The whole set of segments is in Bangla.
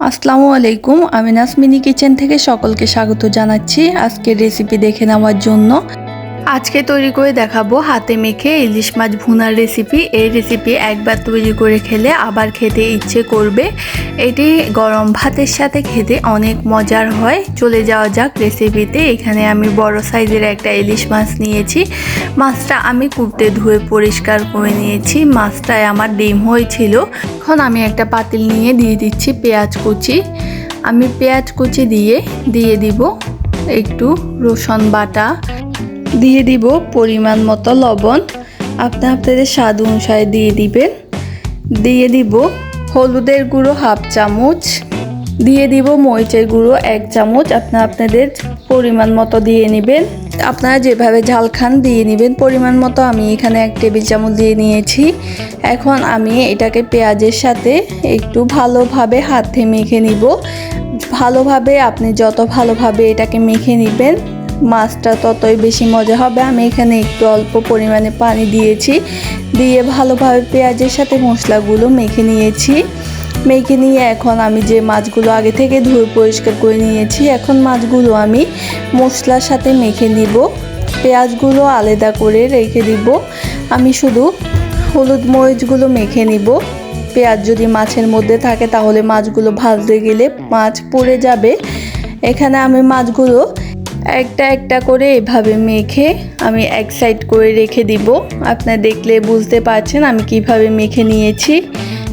আসসালামু আলাইকুম আমি নাসমিনি কিচেন থেকে সকলকে স্বাগত জানাচ্ছি। আজকের রেসিপি দেখে নেওয়ার জন্য আজকে তৈরি করে দেখাবো হাতে মেখে ইলিশ মাছ ভুনার রেসিপি এই রেসিপি একবার তৈরি করে খেলে আবার খেতে ইচ্ছে করবে। এটি গরম ভাতের সাথে খেতে অনেক মজার হয়। চলে যাওয়া যাক রেসিপিতে এখানে আমি বড় সাইজের একটা ইলিশ মাছ নিয়েছি। মাছটা আমি কুটে ধুয়ে পরিষ্কার করে নিয়েছি। মাছটায় আমার ডিম হয়েছিল। এখন আমি একটা পাতিল নিয়ে দিয়ে দিচ্ছি পেঁয়াজ কুচি। আমি পেঁয়াজ কুচি দিয়ে দিয়ে দিব একটু রসুন বাটা। দিয়ে দিব পরিমাণ মতো লবণ। আপনি আপনাদের স্বাদ অনুসারে দিয়ে দিবেন। দিয়ে দিব হলুদের গুঁড়ো হাফ চামচ। দিয়ে দিব মরিচের গুঁড়ো এক চামচ। আপনার আপনাদের পরিমাণ মতো দিয়ে নেবেন। আপনারা যেভাবে ঝাল খান দিয়ে নেবেন। পরিমাণ মতো আমি এখানে এক টেবিল চামচ দিয়ে নিয়েছি। এখন আমি এটাকে পেঁয়াজের সাথে একটু ভালোভাবে হাতে মেখে নিব। ভালোভাবে, আপনি যত ভালোভাবে এটাকে মেখে নেবেন মাছটা ততই বেশি মজা হবে। আমি এখানে একটু অল্প পরিমাণে পানি দিয়েছি। দিয়ে ভালোভাবে পেঁয়াজের সাথে মশলাগুলো মেখে নিয়েছি। মেখে নিয়ে এখন আমি যে মাছগুলো আগে থেকে ধুয়ে পরিষ্কার করে নিয়েছি, এখন মাছগুলো আমি মশলার সাথে মেখে নিব। পেঁয়াজগুলো আলাদা করে রেখে দিব। আমি শুধু হলুদ মরিচগুলো মেখে নিব। পেঁয়াজ যদি মাছের মধ্যে থাকে তাহলে মাছগুলো ভাজতে গেলে মাছ পড়ে যাবে। এখানে আমি মাছগুলো একটা একটা করে এভাবে মেখে আমি এক সাইড করে রেখে দিব। আপনারা দেখলে বুঝতে পারছেন আমি কীভাবে মেখে নিয়েছি।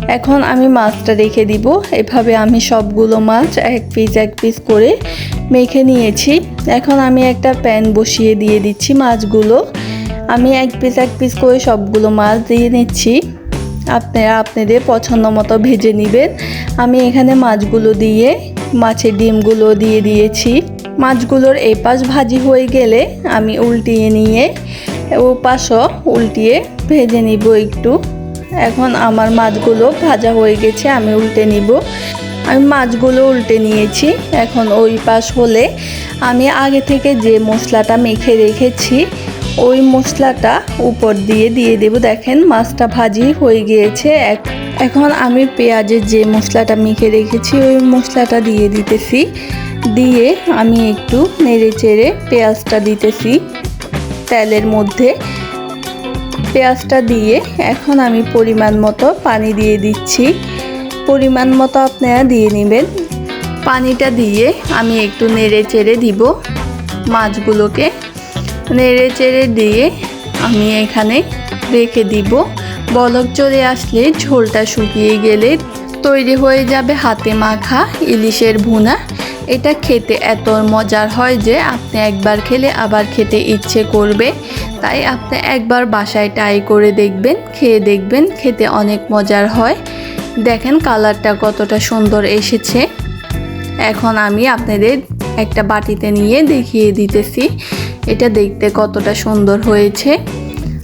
এখন আমি মাছটা রেখে দিব। এভাবে আমি সবগুলো মাছ এক পিস এক পিস করে মেখে নিয়েছি। এখন আমি একটা প্যান বসিয়ে দিয়ে দিচ্ছি মাছগুলো। আমি এক পিস এক পিস করে সবগুলো মাছ দিয়ে নিচ্ছি। আপনারা আপনাদের পছন্দ মতো ভেজে নেবেন। আমি এখানে মাছগুলো দিয়ে, মাছের ডিমগুলো দিয়ে দিয়েছি। মাছগুলোর এই পাশ ভাজি হয়ে গেলে আমি উল্টিয়ে নিয়ে ও পাশও উল্টিয়ে ভেজে নিব একটু। এখন আমার মাছগুলো ভাজা হয়ে গেছে, আমি উল্টে নিব। আমি মাছগুলো উল্টে নিয়েছি। এখন ওই পাশ হলে আমি আগে থেকে যে মশলাটা মেখে রেখেছি, ওই মশলাটা উপর দিয়ে দিয়ে দেব। দেখেন মাছটা ভাজি হয়ে গিয়েছে। এখন আমি পেঁয়াজের যে মশলাটা মেখে রেখেছি, ওই মশলাটা দিয়ে দিতেছি। দিয়ে আমি একটু নেড়ে চেড়ে পেঁয়াজটা দিতেছি। তেলের মধ্যে পেঁয়াজটা দিয়ে এখন আমি পরিমাণ মতো পানি দিয়ে দিচ্ছি। পরিমাণ মতো আপনারা দিয়ে নেবেন। পানিটা দিয়ে আমি একটু নেড়ে চেড়ে দিব মাছগুলোকে। নেড়ে চেড়ে দিয়ে আমি এখানে রেখে দিব। বলক চলে আসলে ঝোলটা শুকিয়ে গেলে তৈরি হয়ে যাবে হাতে মাখা ইলিশের ভুনা। এটা খেতে এত মজার হয় যে আপনি একবার খেলে আবার খেতে ইচ্ছে করবে। তাই আপনি একবার বাসায় ট্রাই করে দেখবেন, খেয়ে দেখবেন, খেতে অনেক মজার হয়। দেখেন কালারটা কতটা সুন্দর এসেছে। এখন আমি আপনাদের একটা বাটিতে নিয়ে দেখিয়ে দিতেছি। এটা দেখতে কতটা সুন্দর হয়েছে।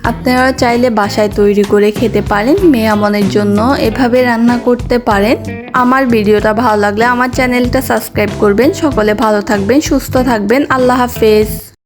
আপনারা চাইলে বাসায় তৈরি করে খেতে পারেন মেয়ামনের জন্য এভাবে রান্না করতে পারেন। আমার ভিডিওটা ভালো লাগলে আমার চ্যানেলটা সাবস্ক্রাইব করবেন। সকলে ভালো থাকবেন, সুস্থ থাকবেন। আল্লাহ হাফেজ।